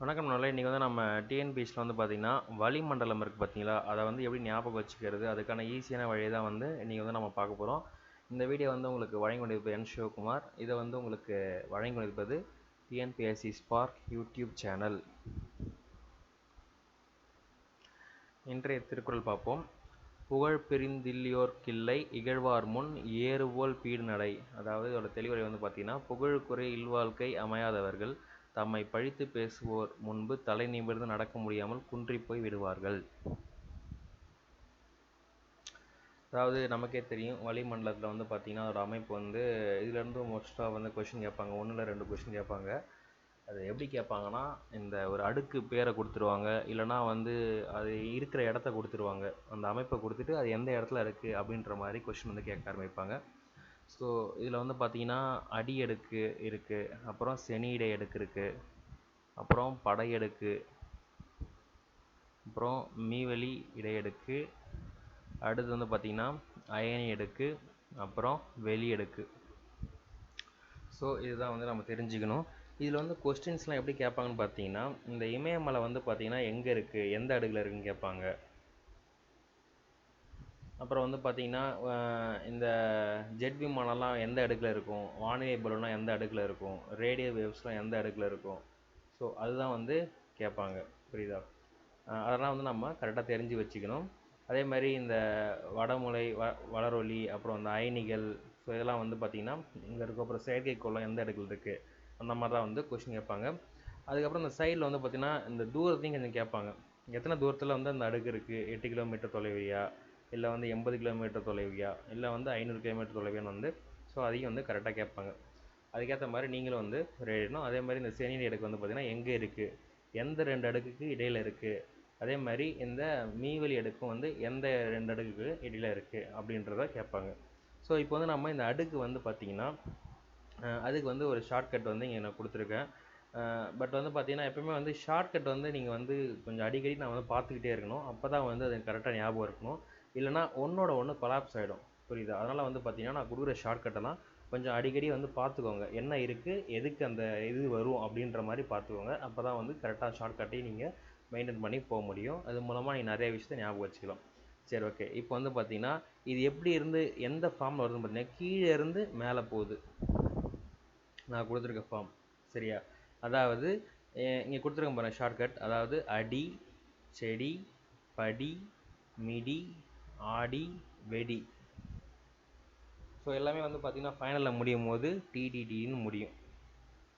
வணக்கம் நல்ல இன்றைக்கி வந்து நம்ம டிஎன்பிஎஸ்சியில் வந்து பார்த்திங்கன்னா வளிமண்டலம் இருக்குது பார்த்தீங்களா அதை வந்து எப்படி ஞாபகம் வச்சுக்கிறது? அதுக்கான ஈஸியான வழியை தான் வந்து இன்றைக்கி வந்து நம்ம பார்க்க போகிறோம் இந்த வீடியோ வந்து உங்களுக்கு வழங்கி கொண்டிருப்பது என் சிவகுமார். இதை வந்து உங்களுக்கு வழங்கி கொண்டிருப்பது டிஎன்பிஎஸ்சி ஸ்பார்க் யூடியூப் சேனல் இன்றைய திருக்குறள் பார்ப்போம். புகழ் பிரிந்தில்லியோர்க்கில்லை இகழ்வார் முன் ஏறுவோல் பீடு நடை. அதாவது இதோட தெளிவுரை வந்து பார்த்தீங்கன்னா புகழுக்குறை இல்வாழ்க்கை அமையாதவர்கள் தம்மை பழித்து பேசுவோர் முன்பு தலை நிமிர்ந்து நடக்க முடியாமல் குன்றி போய் விடுவார்கள். அதாவது நமக்கே தெரியும் வளிமண்டலத்தில் வந்து பார்த்திங்கன்னா ஒரு அமைப்பு வந்து இதுலேருந்து மோஸ்ட்டாக வந்து கொஷின் கேட்பாங்க. ஒன்றில் ரெண்டு கொஷின் கேட்பாங்க. அது எப்படி கேட்பாங்கன்னா இந்த ஒரு அடுக்கு பேரை கொடுத்துருவாங்க. இல்லைனா வந்து அது இருக்கிற இடத்த கொடுத்துருவாங்க. அந்த அமைப்பை கொடுத்துட்டு அது எந்த இடத்துல இருக்குது அப்படின்ற மாதிரி கொஷின் வந்து கேட்க ஆரம்பிப்பாங்க. ஸோ இதில் வந்து பார்த்தீங்கன்னா அடி அடுக்கு இருக்குது அப்புறம் செனியிடை அடுக்கு இருக்குது அப்புறம் படையடுக்கு அப்புறம் மீவெளி இடையடுக்கு அடுத்து வந்து பார்த்திங்கன்னா அயனி அடுக்கு அப்புறம் வெளி அடுக்கு ஸோ இதுதான் வந்து நம்ம தெரிஞ்சுக்கணும். இதில் வந்து கொஸ்டின்ஸ்லாம் எப்படி கேட்பாங்கன்னு பார்த்தீங்கன்னா இந்த இமயமலை வந்து பார்த்தீங்கன்னா எங்கே இருக்குது எந்த அடுக்கில் இருக்குன்னு கேட்பாங்க. அப்புறம் வந்து பார்த்தீங்கன்னா இந்த ஜெட் விமானம்லாம் எந்த அடுக்கில் இருக்கும்? வானிலை பலூன்லாம் எந்த அடுக்கில் இருக்கும்? ரேடியோ வேவ்ஸ்லாம் எந்த அடுக்கில் இருக்கும்? ஸோ அதுதான் வந்து கேட்பாங்க. புரியுதா? அதெல்லாம் வந்து நம்ம கரெக்டாக தெரிஞ்சு வச்சுக்கணும். அதே மாதிரி இந்த வடமுலை வ வளரொலி அப்புறம் இந்த அயனிகள் ஸோ இதெல்லாம் வந்து பார்த்திங்கன்னா இங்கே இருக்கும் அப்புறம் செயற்கைக்கோளம் எந்த இடத்துல இருக்குது அந்த மாதிரி தான் வந்து கொஷின் கேட்பாங்க. அதுக்கப்புறம் இந்த சைடில் வந்து பார்த்திங்கன்னா இந்த தூரத்தையும் கொஞ்சம் கேட்பாங்க. எத்தனை தூரத்தில் வந்து அந்த அடுக்கு இருக்குது எட்டு கிலோமீட்டர் தொலைவியா இல்லை வந்து எண்பது கிலோமீட்டர் தொலைவியா? இல்லை வந்து ஐநூறு கிலோமீட்டர் தொலைவியான்னு வந்து ஸோ அதையும் வந்து கரெக்டாக கேட்பாங்க. அதுக்கேற்ற மாதிரி நீங்களும் வந்து ரெடிணும் அதே மாதிரி இந்த செனி அடுக்கு வந்து பார்த்திங்கன்னா எங்கே இருக்குது எந்த ரெண்டு அடுக்குக்கு இடையில் இருக்குது அதே மாதிரி இந்த மீவெளி அடுக்கும் வந்து எந்த ரெண்டு அடுக்குக்கு இடையில் இருக்குது அப்படின்றத கேட்பாங்க. ஸோ இப்போ வந்து நம்ம இந்த அடுக்கு வந்து பார்த்திங்கன்னா அதுக்கு வந்து ஒரு ஷார்ட்கட் வந்து இங்கே நான் கொடுத்துருக்கேன். பட் வந்து பார்த்தீங்கன்னா எப்பவுமே வந்து ஷார்ட்கட் வந்து நீங்கள் வந்து கொஞ்சம் அடிக்கடி நான் வந்து பார்த்துக்கிட்டே இருக்கணும். அப்போ தான் வந்து அது கரெக்டாக ஞாபகம் இருக்கணும். இல்லைனா ஒன்றோட ஒன்று கொலாப்ஸ் ஆகிடும் புரியுது? அதனால் வந்து பார்த்தீங்கன்னா நான் கொடுக்குற ஷார்ட்கட்டெல்லாம் கொஞ்சம் அடிக்கடி வந்து பார்த்துக்கோங்க. என்ன இருக்குது எதுக்கு அந்த இது வரும்? அப்படின்ற மாதிரி பார்த்துக்கோங்க. அப்போ தான் வந்து கரெக்டாக ஷார்ட்கட்டையும் நீங்கள் மெயின்டைன் பண்ணி போக முடியும். அது மூலமாக நீங்கள் நிறைய விஷயத்தை ஞாபகம் வச்சுக்கலாம். சரி ஓகே இப்போ வந்து பார்த்தீங்கன்னா இது எப்படி இருந்து எந்த ஃபார்மில் வருதுன்னு பார்த்தீங்கன்னா கீழே இருந்து மேலே போகுது. நான் கொடுத்துருக்க ஃபார்ம் சரியா? அதாவது இங்கே கொடுத்துருக்க பாருங்கள் ஷார்ட்கட் அதாவது அடி செடி படி மிடி ஆடி வெடி. ஸோ எல்லாமே வந்து பார்த்திங்கன்னா ஃபைனலில் முடியும் போது டிடிடின்னு முடியும்.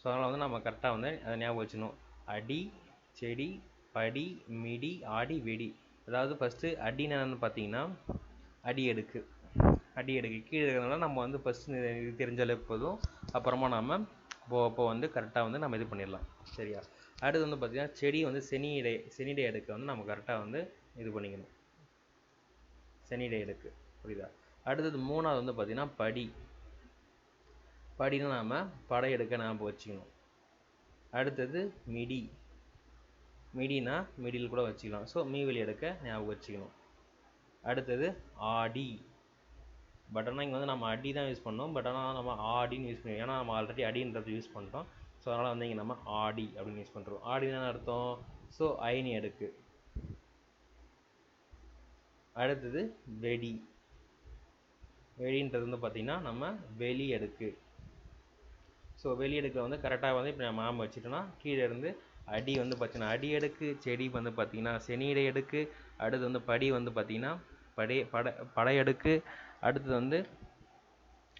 ஸோ அதனால் வந்து நம்ம கரெக்டாக வந்து அதை ஞாபகம் வச்சுக்கணும். அடி செடி படி மிடி ஆடி வெடி. அதாவது ஃபஸ்ட்டு அடின்னு பார்த்தீங்கன்னா அடி எடுக்கு அடி எடுக்கு கீழே இருக்கிறதுனால நம்ம வந்து ஃபஸ்ட்டு இது தெரிஞ்சாலே போதும். அப்புறமா நம்ம இப்போ அப்போ வந்து கரெக்டாக வந்து நம்ம இது பண்ணிடலாம். சரியா? அடுத்து வந்து பார்த்திங்கன்னா செடி வந்து செனியிடை செனிடை எடுக்க வந்து நம்ம கரெக்டாக வந்து இது பண்ணிக்கணும். செனிடை எடுக்கு புரியுதா? அடுத்தது மூணாவது வந்து பார்த்திங்கன்னா படி. படினா நாம் படை எடுக்க ஞாபகம் வச்சுக்கணும். அடுத்தது மிடி. மிடினா மிடியில் கூட வச்சுக்கலாம். ஸோ மீவெளி எடுக்க ஞாபகம் வச்சுக்கணும். அடுத்தது ஆடி. பட் ஆனால் இங்கே வந்து நம்ம அடி தான் யூஸ் பண்ணோம். பட் ஆனால் நம்ம ஆடின்னு யூஸ் பண்ணுவோம் ஏன்னா நம்ம ஆல்ரெடி அடின்றது யூஸ் பண்ணிட்டோம். ஸோ அதனால் வந்து இங்கே நம்ம ஆடி அப்படின்னு யூஸ் பண்ணுறோம் ஆடினா அர்த்தம்? ஸோ அயனி எடுக்கு. அடுத்தது வெடி. வெடின்றது வந்து பார்த்திங்கன்னா நம்ம வெளி அடுக்கு ஸோ வெளி அடுக்கில் வந்து கரெக்டாக வந்து இப்போ நம்ம மாம்பு வச்சுட்டோன்னா கீழே இருந்து அடி வந்து பார்த்தீங்கன்னா அடி அடுக்கு செடி வந்து பார்த்திங்கன்னா செனியிடை அடுக்கு அடுத்து வந்து படி வந்து பார்த்திங்கன்னா படை படை படையடுக்கு அடுத்தது வந்து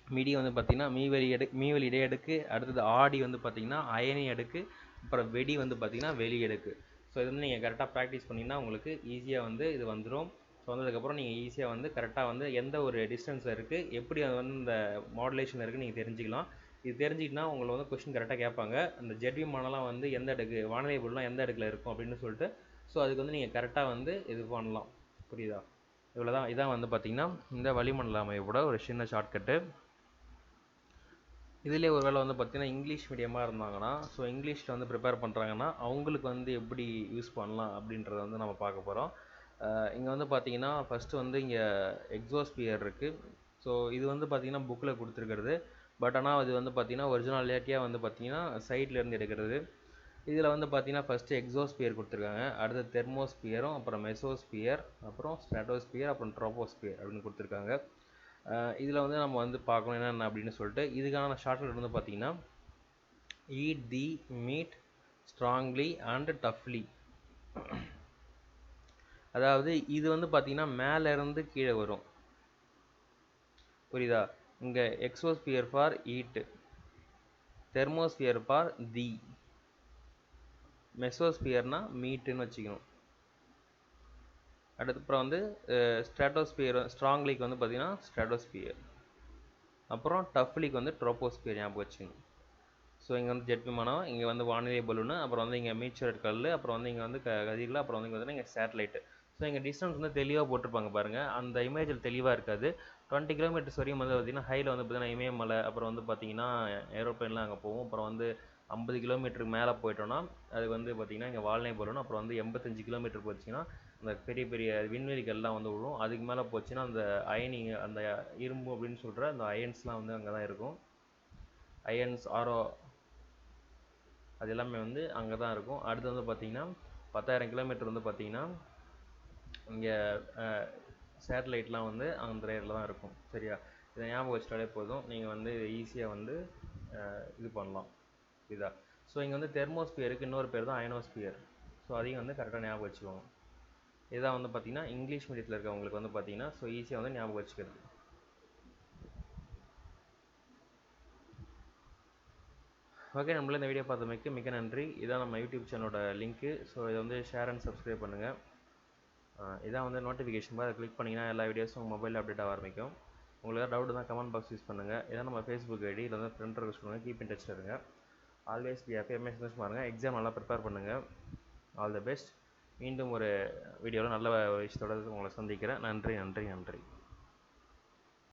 மிடி வந்து பார்த்திங்கன்னா மீவெளி எடு மீவெளி இடையடுக்கு அடுத்தது ஆடி வந்து பார்த்திங்கன்னா அயனி அடுக்கு அப்புறம் வெடி வந்து பார்த்திங்கன்னா வெளி அடுக்கு ஸோ இது வந்து நீங்கள் கரெக்டாக ப்ராக்டிஸ் பண்ணிங்கன்னா உங்களுக்கு ஈஸியாக வந்து இது வந்துடும் வந்ததுக்கப்புறம் நீங்கள் ஈஸியாக வந்து கரெக்டாக வந்து எந்த ஒரு டிஸ்டன்ஸில் இருக்குது எப்படி அது வந்து இந்த மாடுலேஷன் இருக்குது நீங்கள் தெரிஞ்சுக்கலாம். இது தெரிஞ்சிக்கிட்டா உங்களை வந்து கொஷின் கரெக்டாக கேட்பாங்க. அந்த ஜெட் விமானம்லாம் வந்து எந்த அடுக்கு வானிலை பொருள்லாம் எந்த அடுக்கில் இருக்கும் அப்படின்னு சொல்லிட்டு ஸோ அதுக்கு வந்து நீங்கள் கரெக்டாக வந்து இது பண்ணலாம். புரியுதா? இவ்வளோ தான் இதான் வந்து பார்த்திங்கன்னா இந்த வளிமண்டல அமைப்போட ஒரு சின்ன ஷார்ட்கட்டு இதிலே ஒரு வேளை வந்து பார்த்திங்கன்னா இங்கிலீஷ் மீடியமாக இருந்தாங்கன்னா ஸோ இங்கிலீஷில் வந்து ப்ரிப்பேர் பண்ணுறாங்கன்னா அவங்களுக்கு வந்து எப்படி யூஸ் பண்ணலாம் அப்படின்றத வந்து நம்ம பார்க்க போகிறோம் இங்கே வந்து பார்த்தீங்கன்னா ஃபஸ்ட்டு வந்து இங்கே எக்ஸோஸ்பியர் இருக்குது ஸோ இது வந்து பார்த்திங்கன்னா புக்கில் கொடுத்துருக்கிறது. பட் ஆனால் அது வந்து பார்த்திங்கன்னா ஒரிஜினாலிட்டியாக வந்து பார்த்திங்கன்னா சைட்லேருந்து எடுக்கிறது. இதில் வந்து பார்த்தீங்கன்னா ஃபஸ்ட்டு எக்ஸோஸ்பியர் கொடுத்துருக்காங்க. அடுத்து தெர்மோஸ்பியரும் அப்புறம் மெசோஸ்பியர் அப்புறம் ஸ்ட்ராட்டோஸ்பியர் அப்புறம் ட்ரோபோஸ்பியர் அப்படின்னு கொடுத்துருக்காங்க. இதில் வந்து நம்ம வந்து பார்க்கணும் என்னென்ன அப்படின்னு சொல்லிட்டு இதுக்கான ஷார்ட்கட் வந்து பார்த்தீங்கன்னா eat the meat strongly and toughly அதாவது இது வந்து பார்த்தீங்கன்னா மேலே இருந்து கீழே வரும். புரியுதா? இங்கே exosphere for eat thermosphere for the மெசோஸ்பியர்னா மீட்டுன்னு வச்சுக்கணும். அடுத்து அப்புறம் வந்து ஸ்ட்ராட்டோஸ்பியர் ஸ்ட்ராங்லிக்கு வந்து பார்த்தீங்கன்னா ஸ்ட்ராட்டோஸ்பியர் அப்புறம் டஃப்லிக்கு வந்து ட்ரோப்போஸ்பியர் ஞாபகம் வச்சுக்கணும். ஸோ இங்கே வந்து ஜெட் விமானம் இங்கே வந்து வானிலை பலூனு அப்புறம் வந்து இங்கே மீச்சர் கல் அப்புறம் வந்து இங்கே வந்து க கதிரில் அப்புறம் வந்து இங்கே வந்து இங்கே சேட்டலைட்டு ஸோ இங்கே டிஸ்டன்ஸ் வந்து தெளிவாக போட்டிருப்பாங்க பாருங்கள் அந்த இமேஜில் தெளிவாக இருக்காது. டுவெண்ட்டி கிலோமீட்டர்ஸ் வரையும் வந்து பார்த்திங்கன்னா ஹையில் வந்து பார்த்திங்கன்னா இமயமலை அப்புறம் வந்து பார்த்திங்கன்னா ஏரோப்ளைன்லாம் அங்கே போகும். அப்புறம் வந்து ஐம்பது கிலோமீட்டருக்கு மேலே போயிட்டோன்னா அது வந்து பார்த்திங்கன்னா இங்கே வால்நை போயிடணும் அப்புறம் வந்து எண்பத்தஞ்சு கிலோமீட்டர் போச்சுன்னா அந்த பெரிய பெரிய விண்வெளிகள்லாம் வந்து விழும் அதுக்கு மேலே போச்சுன்னா அந்த அயனிங் அந்த இரும்பு அப்படின்னு சொல்கிற அந்த அயன்ஸ்லாம் வந்து அங்கே தான் இருக்கும் அயன்ஸ் ஆரோ அது எல்லாமே வந்து அங்கே தான் இருக்கும். அடுத்து வந்து பார்த்திங்கன்னா பத்தாயிரம் கிலோமீட்டர் வந்து பார்த்திங்கன்னா இங்கே சேட்டலைட்லாம் வந்து அந்த ரேரில் தான் இருக்கும். சரியா? இதை ஞாபகம் வச்சுட்டாலே போதும். நீங்கள் வந்து ஈஸியாக வந்து இது பண்ணலாம். இதாக ஸோ இங்கே வந்து தெர்மோஸ்பியருக்கு இன்னொரு பேர் தான் அயனோஸ்பியர் ஸோ அதையும் வந்து கரெக்டாக ஞாபகம் வச்சுக்கோங்க. இதான் வந்து பார்த்திங்கன்னா இங்கிலீஷ் மீடியத்தில் இருக்கவங்களுக்கு வந்து பார்த்திங்கன்னா ஸோ ஈஸியாக வந்து ஞாபகம் வச்சுக்கிறது. ஓகே நம்மள இந்த வீடியோ பார்த்தமைக்கு மிக நன்றி. இதான் நம்ம யூடியூப் சேனலோட லிங்க்கு ஸோ இதை வந்து ஷேர் அண்ட் சப்ஸ்கிரைப் பண்ணுங்கள் இதான் வந்து நோட்டிஃபிகேஷன் அதை கிளிக் பண்ணிங்கன்னா எல்லா வீடியோஸும் உங்கள் மொபைலில் அப்டேட் ஆக ஆரம்பிக்கும். உங்களுக்கு ஏதாவது டவுட் தான் கமெண்ட் பாக்ஸ் யூஸ் பண்ணுங்கள் இதான் நம்ம ஃபேஸ்புக் ஐடி இதில் வந்து ஃப்ரெண்ட் ரிக்வஸ்ட் பண்ணுங்கள் கீப் இன் டச்சில் இருங்க. ஆல்வேஸ் பி ஹாப்பி எம்எஸ் பாருங்கள் எக்ஸாம் நல்லா ப்ரிப்பேர் பண்ணுங்கள் ஆல் த பெஸ்ட் மீண்டும் ஒரு வீடியோவில் நல்ல விஷயத்தோட உங்களை சந்திக்கிறேன். நன்றி நன்றி நன்றி.